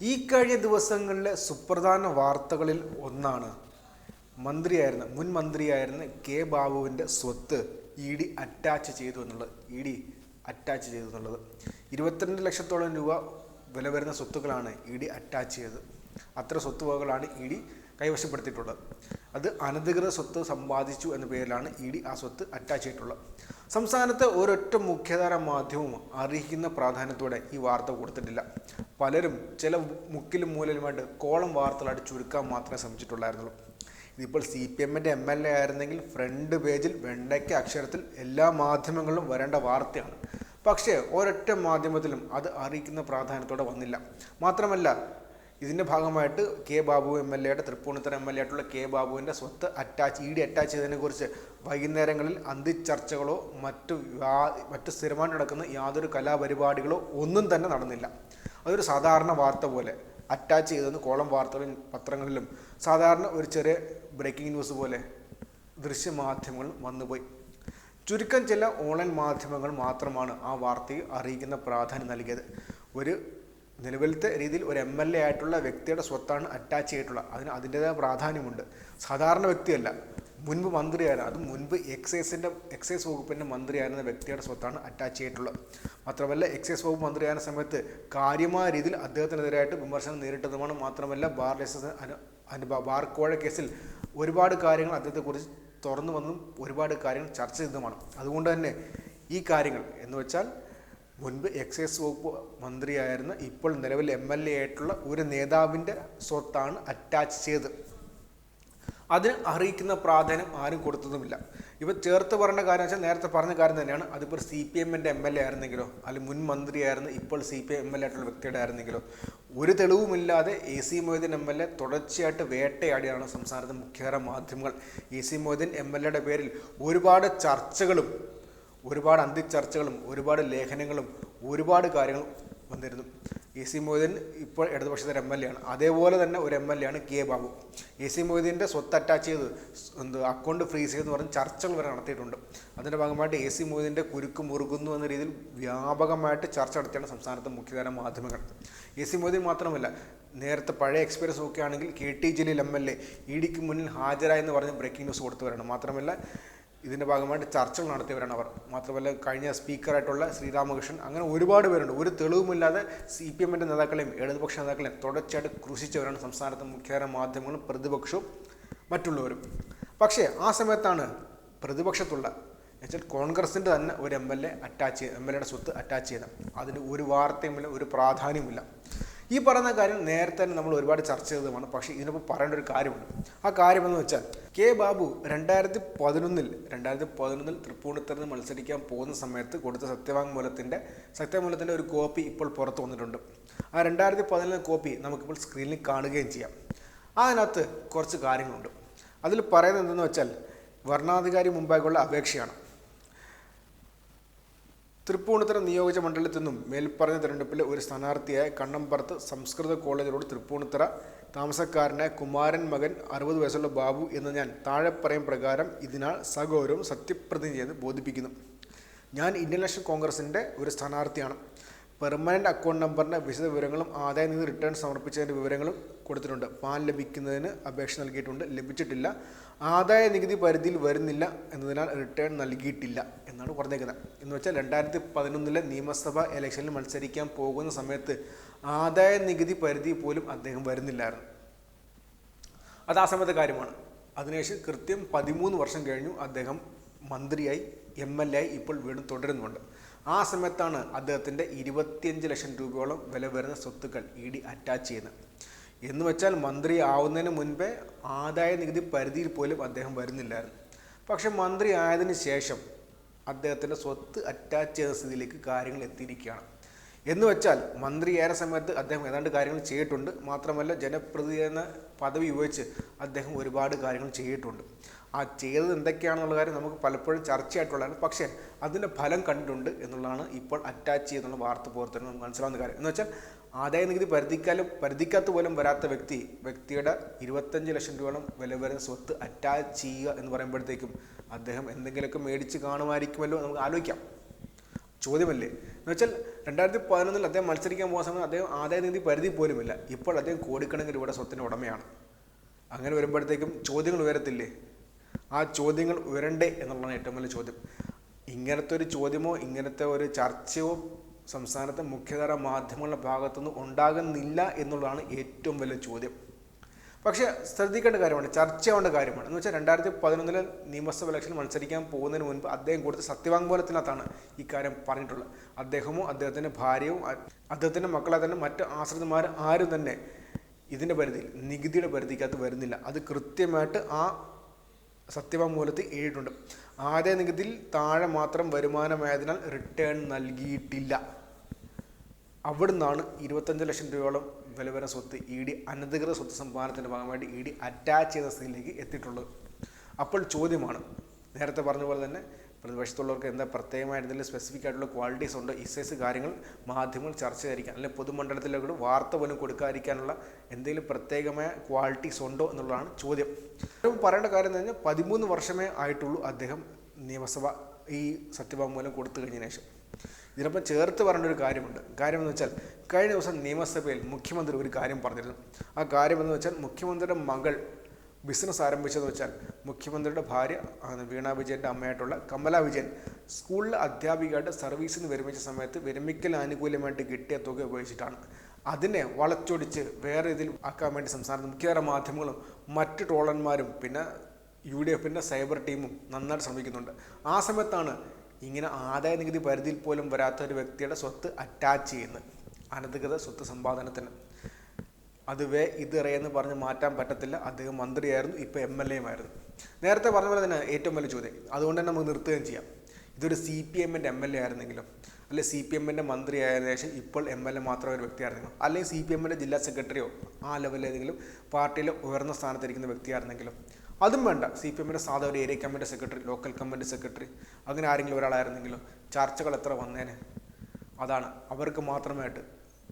ഈ കഴിഞ്ഞ ദിവസങ്ങളിലെ സുപ്രധാന വാർത്തകളിൽ ഒന്നാണ്. മന്ത്രിയായിരുന്ന മുൻ മന്ത്രിയായിരുന്ന കെ ബാബുവിന്റെ സ്വത്ത് ഇ ഡി അറ്റാച്ച് ചെയ്തു എന്നുള്ളത് ഇ ഡി അറ്റാച്ച് ചെയ്തു എന്നുള്ളത്. ഇരുപത്തിരണ്ട് ലക്ഷത്തോളം രൂപ വില വരുന്ന സ്വത്തുക്കളാണ് ഇ ഡി അറ്റാച്ച് ചെയ്തത്. അത്ര സ്വത്തുവകകളാണ് ഇ ഡി കൈവശപ്പെടുത്തിയിട്ടുള്ളത്. അത് അനധികൃത സ്വത്ത് സമ്പാദിച്ചു എന്ന പേരിലാണ് ഇ ഡി ആ സ്വത്ത് അറ്റാച്ച് ചെയ്തിട്ടുള്ളത്. സംസ്ഥാനത്തെ ഒരൊറ്റ മുഖ്യധാര മാധ്യമവും അർഹിക്കുന്ന പ്രാധാന്യത്തോടെ ഈ വാർത്ത കൊടുത്തിട്ടില്ല. പലരും ചില മുക്കിലും മൂലയിലുമായിട്ട് കോളം വാർത്തകൾ ചുരുക്കാൻ മാത്രമേ ശ്രമിച്ചിട്ടുള്ളായിരുന്നുള്ളൂ. ഇതിപ്പോൾ സി പി എമ്മിന്റെ എം എൽ എ ആയിരുന്നെങ്കിൽ ഫ്രണ്ട് പേജിൽ വെണ്ടയ്ക്ക അക്ഷരത്തിൽ എല്ലാ മാധ്യമങ്ങളിലും വരേണ്ട വാർത്തയാണ്. പക്ഷേ ഒരൊറ്റ മാധ്യമത്തിലും അത് അറിയിക്കുന്ന പ്രാധാന്യത്തോടെ വന്നില്ല. മാത്രമല്ല ഇതിന്റെ ഭാഗമായിട്ട് കെ ബാബു എം എൽ എയുടെ തൃപ്പൂണിത്തറ എം എൽ എ ആയിട്ടുള്ള കെ ബാബുവിന്റെ സ്വത്ത് അറ്റാച്ച് ഇ ഡി അറ്റാച്ച് ചെയ്തതിനെക്കുറിച്ച് വൈകുന്നേരങ്ങളിൽ അന്തിച്ചർച്ചകളോ മറ്റു മറ്റ് സ്ഥിരമായി നടക്കുന്ന യാതൊരു കലാപരിപാടികളോ ഒന്നും തന്നെ നടന്നില്ല. അതൊരു സാധാരണ വാർത്ത പോലെ അറ്റാച്ച് ചെയ്തെന്ന് കോളം വാർത്തകളിൽ പത്രങ്ങളിലും സാധാരണ ഒരു ചെറിയ ബ്രേക്കിംഗ് ന്യൂസ് പോലെ ദൃശ്യമാധ്യമങ്ങൾ വന്നുപോയി. ചുരുക്കം ചില ഓൺലൈൻ മാധ്യമങ്ങൾ മാത്രമാണ് ആ വാർത്തയെ അറിയിക്കുന്ന പ്രാധാന്യം നൽകിയത്. ഒരു നിലവിലത്തെ രീതിയിൽ ഒരു എം എൽ എ ആയിട്ടുള്ള വ്യക്തിയുടെ സ്വത്താണ് അറ്റാച്ച് ചെയ്തിട്ടുള്ളത് അതിന് അതിന്റെതായ പ്രാധാന്യമുണ്ട്. സാധാരണ വ്യക്തിയല്ല മുൻപ് മന്ത്രിയായിരുന്നു. അത് മുൻപ് എക്സൈസിന്റെ എക്സൈസ് വകുപ്പിന്റെ മന്ത്രിയായിരുന്ന വ്യക്തിയുടെ സ്വത്താണ് അറ്റാച്ച് ചെയ്തിട്ടുള്ളത്. മാത്രമല്ല എക്സൈസ് വകുപ്പ് മന്ത്രിയായ സമയത്ത് കാര്യമായ രീതിയിൽ അദ്ദേഹത്തിനെതിരായിട്ട് വിമർശനം നേരിട്ടതുമാണ് മാത്രമല്ല ബാർ ലൈസൻസ് അനു ബാർ കോഴ കേസിൽ ഒരുപാട് കാര്യങ്ങൾ അദ്ദേഹത്തെക്കുറിച്ച് തുറന്നു വന്നും ഒരുപാട് കാര്യങ്ങൾ ചർച്ച ചെയ്തതുമാണ്. അതുകൊണ്ട് തന്നെ ഈ കാര്യങ്ങൾ എന്ന് വെച്ചാൽ മുൻപ് എക്സൈസ് വകുപ്പ് മന്ത്രിയായിരുന്ന ഇപ്പോൾ നിലവിൽ എം എൽ എ ആയിട്ടുള്ള ഒരു നേതാവിന്റെ സ്വത്താണ് അറ്റാച്ച് ചെയ്ത് അതിന് അറിയിക്കുന്ന പ്രാധാന്യം ആരും കൊടുത്തതുമില്ല. ഇവ ചേർത്ത് പറഞ്ഞ കാര്യം വെച്ചാൽ നേരത്തെ പറഞ്ഞ കാര്യം തന്നെയാണ്. അതിപ്പോൾ സി പി എമ്മിന്റെ എം എൽ എ ആയിരുന്നെങ്കിലോ അല്ലെങ്കിൽ മുൻ മന്ത്രിയായിരുന്ന ഇപ്പോൾ C P M L A ആയിട്ടുള്ള വ്യക്തിയുടെ ആയിരുന്നെങ്കിലോ ഒരു തെളിവുമില്ലാതെ A C Moideen M L A തുടർച്ചയായിട്ട് വേട്ടയാടിയാണ് സംസ്ഥാനത്തെ മുഖ്യധാര മാധ്യമങ്ങൾ. A C Moideen M L എയുടെ പേരിൽ ഒരുപാട് ചർച്ചകളും ഒരുപാട് അന്തിച്ചർച്ചകളും ഒരുപാട് ലേഖനങ്ങളും ഒരുപാട് കാര്യങ്ങളും വന്നിരുന്നു. എ സി മൊയ്തീൻ ഇപ്പോൾ ഇടതുപക്ഷത്തെ എം എൽ എ ആണ്. അതേപോലെ തന്നെ ഒരു എം എൽ എ ആണ് കെ ബാബു. എ സി മൊയ്തീന്റെ സ്വത്ത് അറ്റാച്ച് ചെയ്ത് എന്ത് അക്കൗണ്ട് ഫ്രീസ് ചെയ്തെന്ന് പറഞ്ഞ് ചർച്ചകൾ വരെ നടത്തിയിട്ടുണ്ട്. അതിന്റെ ഭാഗമായിട്ട് എ സി മൊയ്തീന്റെ കുരുക്ക് മുറുകുന്നു എന്ന രീതിയിൽ വ്യാപകമായിട്ട് ചർച്ച നടത്തിയാണ് സംസ്ഥാനത്തെ മുഖ്യധാര മാധ്യമങ്ങൾ. എ സി മൊയ്തീൻ മാത്രമല്ല നേരത്തെ പഴയ എക്സ്പീരിയൻസ് നോക്കുകയാണെങ്കിൽ K T Jaleel M L A E ഡിക്ക് മുന്നിൽ ഹാജരായെന്ന് പറഞ്ഞ് ബ്രേക്കിംഗ് ന്യൂസ് കൊടുത്തു വരണം. മാത്രമല്ല ഇതിന്റെ ഭാഗമായിട്ട് ചർച്ചകൾ നടത്തിയവരാണ് അവർ. മാത്രമല്ല കഴിഞ്ഞ സ്പീക്കറായിട്ടുള്ള ശ്രീരാമകൃഷ്ണൻ അങ്ങനെ ഒരുപാട് പേരുണ്ട്. ഒരു തെളിവുമില്ലാതെ സി പി എമ്മിന്റെ നേതാക്കളെയും ഇടതുപക്ഷ നേതാക്കളെയും തുടർച്ചയായിട്ട് ക്രൂശിച്ചവരാണ് സംസ്ഥാനത്തെ മുഖ്യധാര മാധ്യമങ്ങളും പ്രതിപക്ഷവും മറ്റുള്ളവരും. പക്ഷേ ആ സമയത്താണ് പ്രതിപക്ഷത്തുള്ള എന്നുവെച്ചാൽ കോൺഗ്രസിന്റെ തന്നെ ഒരു എം എൽ എ അറ്റാച്ച് ചെയ്ത് എം എൽ എയുടെ സ്വത്ത് അറ്റാച്ച് ചെയ്ത അതിന് ഒരു വാർത്തയുമില്ല ഒരു പ്രാധാന്യവുമില്ല. ഈ പറയുന്ന കാര്യം നേരത്തെ തന്നെ നമ്മൾ ഒരുപാട് ചർച്ച ചെയ്തതുമാണ്. പക്ഷേ ഇതിനൊപ്പം പറയേണ്ട ഒരു കാര്യമുണ്ട്. ആ കാര്യമെന്ന് വെച്ചാൽ കെ ബാബു രണ്ടായിരത്തി പതിനൊന്നിൽ രണ്ടായിരത്തി പതിനൊന്നിൽ തൃപ്പൂണിത്തറിന് മത്സരിക്കാൻ പോകുന്ന സമയത്ത് കൊടുത്ത സത്യവാങ്മൂലത്തിന്റെ സത്യവാങ്മൂലത്തിന്റെ ഒരു കോപ്പി ഇപ്പോൾ പുറത്തു വന്നിട്ടുണ്ട്. ആ രണ്ടായിരത്തി പതിനൊന്നിലെ കോപ്പി നമുക്കിപ്പോൾ സ്ക്രീനിൽ കാണുകയും ചെയ്യാം. അതിനകത്ത് കുറച്ച് കാര്യങ്ങളുണ്ട്. അതിൽ പറയുന്നത് എന്തെന്ന് വെച്ചാൽ വർണാധികാരി മുമ്പായിട്ടുള്ള അപേക്ഷയാണ്. തൃപ്പൂണിത്തറ നിയോജക മണ്ഡലത്തിൽ നിന്നും മേൽപ്പറഞ്ഞ തെരഞ്ഞെടുപ്പിലെ ഒരു സ്ഥാനാർത്ഥിയായ കണ്ണമ്പറത്ത് സംസ്കൃത കോളേജ് റോഡ് തൃപ്പൂണിത്തുറ താമസക്കാരനായ കുമാരൻ മകൻ അറുപത് വയസ്സുള്ള ബാബു എന്ന് ഞാൻ താഴെ പറയും പ്രകാരം ഇതിനാൽ സഗൗരവം സത്യപ്രതിജ്ഞ ചെയ്ത് ബോധിപ്പിക്കുന്നു. ഞാൻ ഇന്ത്യൻ നാഷണൽ കോൺഗ്രസിന്റെ ഒരു സ്ഥാനാർത്ഥിയാണ്. പെർമനന്റ് അക്കൗണ്ട് നമ്പറിന്റെ വിശദ വിവരങ്ങളും ആദായ നികുതി റിട്ടേൺ സമർപ്പിച്ചതിന്റെ വിവരങ്ങളും കൊടുത്തിട്ടുണ്ട്. പാൻ ലഭിക്കുന്നതിന് അപേക്ഷ നൽകിയിട്ടുണ്ട്. ലഭിച്ചിട്ടില്ല. ആദായ നികുതി പരിധിയിൽ വരുന്നില്ല എന്നതിനാൽ റിട്ടേൺ നൽകിയിട്ടില്ല എന്നാണ് പറഞ്ഞേക്കുന്നത്. എന്ന് വെച്ചാൽ രണ്ടായിരത്തി പതിനൊന്നിലെ നിയമസഭാ ഇലക്ഷനിൽ മത്സരിക്കാൻ പോകുന്ന സമയത്ത് ആദായ നികുതി പരിധി പോലും അദ്ദേഹം വരുന്നില്ലായിരുന്നു. അത് ആ സമയത്തെ കാര്യമാണ്. അതിനുശേഷം കൃത്യം പതിമൂന്ന് വർഷം കഴിഞ്ഞു അദ്ദേഹം മന്ത്രിയായി എം എൽ എ ആയി ഇപ്പോൾ വീണ്ടും തുടരുന്നുണ്ട്. ആ സമയത്താണ് അദ്ദേഹത്തിന്റെ ഇരുപത്തിയഞ്ച് ലക്ഷം രൂപയോളം വില വരുന്ന സ്വത്തുക്കൾ ഇ ഡി അറ്റാച്ച് ചെയ്യുന്നത്. എന്ന് വെച്ചാൽ മന്ത്രി ആവുന്നതിന് മുൻപേ ആദായ നികുതി പരിധിയിൽ പോലും അദ്ദേഹം വരുന്നില്ലായിരുന്നു. പക്ഷെ മന്ത്രി ആയതിനു ശേഷം അദ്ദേഹത്തിന്റെ സ്വത്ത് അറ്റാച്ച് ചെയ്ത സ്ഥിതിയിലേക്ക് കാര്യങ്ങൾ എത്തിയിരിക്കുകയാണ്. എന്ന് വെച്ചാൽ മന്ത്രിയായ സമയത്ത് അദ്ദേഹം ഏതാണ്ട് കാര്യങ്ങൾ ചെയ്തിട്ടുണ്ട്. മാത്രമല്ല ജനപ്രതിനിധി എന്ന പദവി ഉപയോഗിച്ച് അദ്ദേഹം ഒരുപാട് കാര്യങ്ങൾ ചെയ്തിട്ടുണ്ട്. ആ ചെയ്തത് എന്തൊക്കെയാണെന്നുള്ള കാര്യം നമുക്ക് പലപ്പോഴും ചർച്ചയായിട്ടുള്ളതാണ്. പക്ഷേ അതിന്റെ ഫലം കണ്ടിട്ടുണ്ട് എന്നുള്ളതാണ് ഇപ്പോൾ അറ്റാച്ച് ചെയ്യുന്നുള്ള വാർത്ത പുറത്തു നമുക്ക് മനസ്സിലാവുന്ന കാര്യം. എന്ന് വെച്ചാൽ ആദായ നികുതി പരിധിക്കാലും പരിധിക്കകത്ത് പോലും വരാത്ത വ്യക്തി വ്യക്തിയുടെ ഇരുപത്തഞ്ച് ലക്ഷം രൂപയോളം വില വരുന്ന സ്വത്ത് അറ്റാച്ച് ചെയ്യുക എന്ന് പറയുമ്പോഴത്തേക്കും അദ്ദേഹം എന്തെങ്കിലുമൊക്കെ മേടിച്ച് കാണുമായിരിക്കുമല്ലോ നമുക്ക് ആലോചിക്കാം. ചോദ്യമല്ലേ? എന്ന് വെച്ചാൽ രണ്ടായിരത്തി പതിനൊന്നിൽ അദ്ദേഹം മത്സരിക്കാൻ പോകുന്ന സമയത്ത് അദ്ദേഹം ആദായ നികുതി പരിധി പോലുമില്ല. ഇപ്പോൾ അദ്ദേഹം കോടിക്കണക്കിന് രൂപയുടെ സ്വത്തിന്റെ ഉടമയാണ്. അങ്ങനെ വരുമ്പോഴത്തേക്കും ചോദ്യങ്ങൾ ഉയരത്തില്ലേ? ആ ചോദ്യങ്ങൾ ഉയരണ്ടേ എന്നുള്ളതാണ് ഏറ്റവും വലിയ ചോദ്യം. ഇങ്ങനത്തെ ഒരു ചോദ്യമോ ഇങ്ങനത്തെ ഒരു ചർച്ചയോ സംസ്ഥാനത്തെ മുഖ്യധാര മാധ്യമങ്ങളുടെ ഭാഗത്തുനിന്ന് ഉണ്ടാകുന്നില്ല എന്നുള്ളതാണ് ഏറ്റവും വലിയ ചോദ്യം. പക്ഷേ ശ്രദ്ധിക്കേണ്ട കാര്യമാണ് ചർച്ചയാവേണ്ട കാര്യമാണ്. എന്ന് വെച്ചാൽ രണ്ടായിരത്തി പതിനൊന്നിലെ നിയമസഭ ഇലക്ഷൻ മത്സരിക്കാൻ പോകുന്നതിന് മുൻപ് അദ്ദേഹം കൊടുത്ത സത്യവാങ്മൂലത്തിനകത്താണ് ഈ കാര്യം പറഞ്ഞിട്ടുള്ളത്. അദ്ദേഹമോ അദ്ദേഹത്തിന്റെ ഭാര്യയോ അദ്ദേഹത്തിന്റെ മക്കളെ തന്നെ മറ്റ് ആശ്രിതന്മാർ ആരും തന്നെ ഇതിന്റെ പരിധിയിൽ നികുതിയുടെ പരിധിക്കകത്ത് വരുന്നില്ല. അത് കൃത്യമായിട്ട് ആ സത്യവാങ്മൂലത്തിൽ എഴുതിയിട്ടുണ്ട്. ആദായ നികുതിയിൽ താഴെ മാത്രം വരുമാനമായതിനാൽ റിട്ടേൺ നൽകിയിട്ടില്ല. അവിടുന്നാണ് ഇരുപത്തഞ്ച് ലക്ഷം രൂപയോളം വില വരുന്ന സ്വത്ത് ഇ ഡി അനധികൃത സ്വത്ത് സമ്പാദനത്തിന്റെ ഭാഗമായിട്ട് ഇ ഡി അറ്റാച്ച് ചെയ്ത സ്ഥിതിയിലേക്ക് എത്തിയിട്ടുള്ളത്. അപ്പോൾ ചോദ്യമാണ് നേരത്തെ പറഞ്ഞ പോലെ തന്നെ പ്രതിപക്ഷത്തുള്ളവർക്ക് എന്താ പ്രത്യേകമായിട്ട് എന്തെങ്കിലും സ്പെസിഫിക് ആയിട്ടുള്ള ക്വാളിറ്റീസ് ഉണ്ട് ഇസൈസ് കാര്യങ്ങൾ മാധ്യമങ്ങൾ ചർച്ച ചെയ്തിരിക്കാൻ അല്ലെങ്കിൽ പൊതുമണ്ഡലത്തിലേക്ക് വാർത്ത പോലും കൊടുക്കാതിരിക്കാനുള്ള എന്തെങ്കിലും പ്രത്യേകമായ ക്വാളിറ്റീസ് ഉണ്ടോ എന്നുള്ളതാണ് ചോദ്യം. പറയേണ്ട കാര്യം എന്ന് പറഞ്ഞാൽ പതിമൂന്ന് വർഷമേ ആയിട്ടുള്ളൂ അദ്ദേഹം നിയമസഭ ഈ സത്യവാങ്മൂലം കൊടുത്തു കഴിഞ്ഞ ശേഷം. ഇതിനൊപ്പം ചേർത്ത് പറഞ്ഞ ഒരു കാര്യമുണ്ട്. കാര്യം എന്ന് വെച്ചാൽ കഴിഞ്ഞ ദിവസം നിയമസഭയിൽ മുഖ്യമന്ത്രി ഒരു കാര്യം പറഞ്ഞിരുന്നു. ആ കാര്യം എന്ന് വെച്ചാൽ മുഖ്യമന്ത്രിയുടെ മകൾ ബിസിനസ് ആരംഭിച്ചതെന്ന് വെച്ചാൽ മുഖ്യമന്ത്രിയുടെ ഭാര്യ വീണ വിജയന്റെ അമ്മയായിട്ടുള്ള കമല വിജയൻ. സ്കൂളിലെ അധ്യാപികയായിട്ട് സർവീസിൽ നിന്ന് വിരമിച്ച സമയത്ത് വിരമിക്കൽ ആനുകൂല്യമായിട്ട് കിട്ടിയ തുക ഉപയോഗിച്ചിട്ടാണ്. അതിനെ വളച്ചൊടിച്ച് വേറെ ഇതിൽ ആക്കാൻ വേണ്ടി സംസ്ഥാനത്ത് മുഖ്യധാര മാധ്യമങ്ങളും മറ്റ് ട്രോളന്മാരും പിന്നെ യു ഡി എഫിന്റെ സൈബർ ടീമും നന്നായിട്ട് ശ്രമിക്കുന്നുണ്ട്. ആ സമയത്താണ് ഇങ്ങനെ ആദായ നികുതി പരിധിയിൽ പോലും വരാത്ത ഒരു വ്യക്തിയുടെ സ്വത്ത് അറ്റാച്ച് ചെയ്യുന്നത്. അനധികൃത സ്വത്ത് സമ്പാദനത്തിന്. അത് വേ ഇത് എന്ന് പറഞ്ഞ് മാറ്റാൻ പറ്റത്തില്ല. അദ്ദേഹം മന്ത്രിയായിരുന്നു ഇപ്പോൾ എം എൽ എയുമായിരുന്നു. നേരത്തെ പറഞ്ഞ പോലെ തന്നെ ഏറ്റവും വലിയ ചോദ്യം അതുകൊണ്ട് തന്നെ നമുക്ക് നിർത്തുകയും ചെയ്യാം. ഇതൊരു സി പി എമ്മിന്റെ എം എൽ എ ആയിരുന്നെങ്കിലും അല്ലെ സി പി എമ്മിന്റെ മന്ത്രി ആയതിനു ശേഷം ഇപ്പോൾ എം എൽ എ മാത്രം ഒരു വ്യക്തിയായിരുന്നെങ്കിലും അല്ലെങ്കിൽ സി പി എമ്മിന്റെ ജില്ലാ സെക്രട്ടറിയോ ആ ലെവലിൽ ഏതെങ്കിലും പാർട്ടിയിലെ ഉയർന്ന സ്ഥാനത്തിരിക്കുന്ന വ്യക്തിയായിരുന്നെങ്കിലും അതും വേണ്ട. സി പി എമ്മിന്റെ സാധാ ഒരു area committee secretary local committee secretary അങ്ങനെ ആരെങ്കിലും ഒരാളായിരുന്നെങ്കിലും ചർച്ചകൾ എത്ര വന്നേനെ അതാണ്. അവർക്ക് മാത്രമായിട്ട്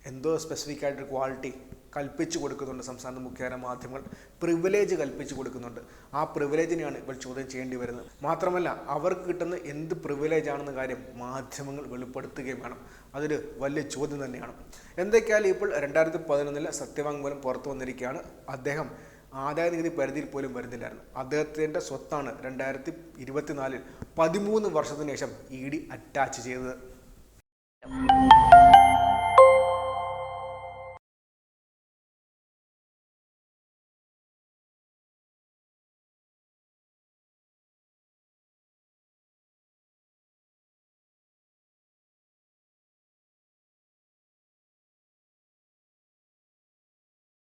എന്തോ സ്പെസിഫിക് ആയിട്ടൊരു ക്വാളിറ്റി കൽപ്പിച്ചു കൊടുക്കുന്നുണ്ട് സംസ്ഥാന മുഖ്യധാര മാധ്യമങ്ങൾ. പ്രിവിലേജ് കൽപ്പിച്ചു കൊടുക്കുന്നുണ്ട്. ആ പ്രിവിലേജിനെയാണ് ഇവർ ചോദ്യം ചെയ്യേണ്ടി വരുന്നത്. മാത്രമല്ല അവർക്ക് കിട്ടുന്ന എന്ത് പ്രിവിലേജ് ആണെന്ന കാര്യം മാധ്യമങ്ങൾ വെളിപ്പെടുത്തുകയും വേണം. അതൊരു വലിയ ചോദ്യം തന്നെയാണ്. എന്തൊക്കെയാലും ഇപ്പോൾ രണ്ടായിരത്തി പതിനൊന്നിലെ സത്യവാങ്മൂലം പുറത്തു വന്നിരിക്കുകയാണ്. അദ്ദേഹം ആദായ നികുതി പരിധിയിൽ പോലും വരുന്നില്ലായിരുന്നു. അദ്ദേഹത്തിന്റെ സ്വത്താണ് രണ്ടായിരത്തി ഇരുപത്തിനാലിൽ പതിമൂന്ന് വർഷത്തിനു ശേഷം ഇ ഡി അറ്റാച്ച് ചെയ്തത്.